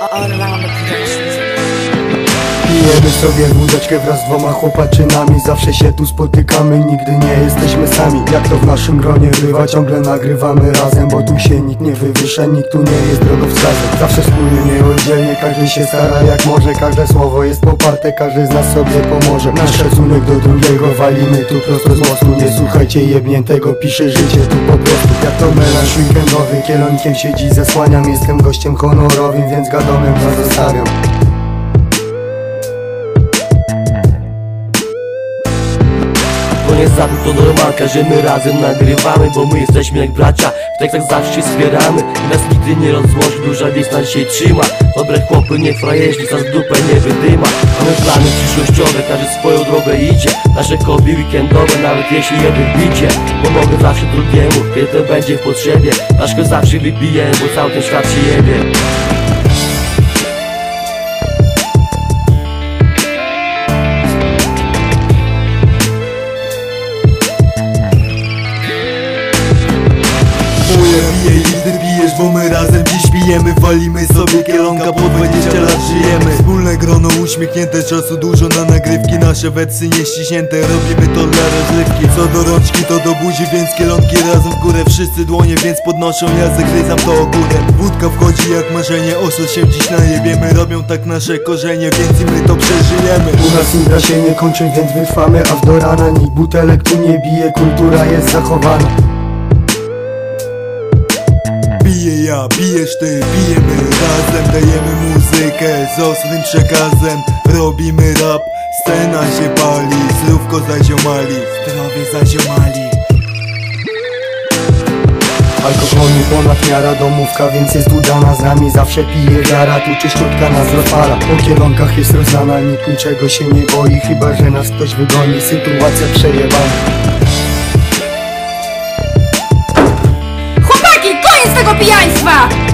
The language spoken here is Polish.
all around the productions. Pijemy sobie wódeczkę wraz z dwoma chłopaczynami. Zawsze się tu spotykamy, nigdy nie jesteśmy sami. Jak to w naszym gronie bywa, ciągle nagrywamy razem Bo tu się nikt nie wywyższa, nikt tu nie jest drogowskazem. Zawsze wspólnie, nieoddzielnie, każdy się stara jak może. Każde słowo jest poparte, każdy z nas sobie pomoże. Nasz szacunek do drugiego walimy tu prosto z mostu. Nie słuchajcie jebniętego, pisze życie tu po prostu. Jak to melanż weekendowy, kierunkiem siedzi, zasłaniam. Jestem gościem honorowym, więc gadomem was zostawiam Zabił, to normalka, że my razem nagrywamy Bo my jesteśmy jak bracia, w tekstach zawsze się wspieramy nas nigdy nie rozłoży, duża nas dzisiaj trzyma. Dobre chłopy, nie frajeźni, za dupę nie wydyma. Mamy plany przyszłościowe, każdy swoją drogę idzie. Nasze hobby weekendowe, nawet jeśli jeden bicie Pomogę zawsze drugiemu, kiedy będzie w potrzebie. Naszkę zawsze wybijemy, bo cały ten świat się jebie bo my razem dziś pijemy Walimy sobie kielonka, po 20 lat żyjemy. Wspólne grono uśmiechnięte, czasu dużo na nagrywki Nasze wersy nieściśnięte, robimy to dla rozrywki Co do rączki, to do buzi, więc kielonki razem w górę. Wszyscy dłonie, więc podnoszą, ja zagryzam to ogórem Wódka wchodzi jak marzenie, osób się dziś najebiemy Robią tak nasze korzenie, więc i my to przeżyjemy. U nas impreza się nie kończy, więc wytrwamy aż do rana Nikt butelek tu nie bije, kultura jest zachowana Piję ja, pijesz ty, pijemy razem Dajemy muzykę z ostrym przekazem. Robimy rap, scena się pali Zdrówko zaziomali, zdrowie zaziomali. Alkoholu ponad miara, domówka, więc jest udana z nami Zawsze pije wiara, tu czyściutka nas rozpala Po kierunkach jest rozdana, nikt niczego się nie boi. Chyba, że nas ktoś wygoni, sytuacja przejebana pijaństwa!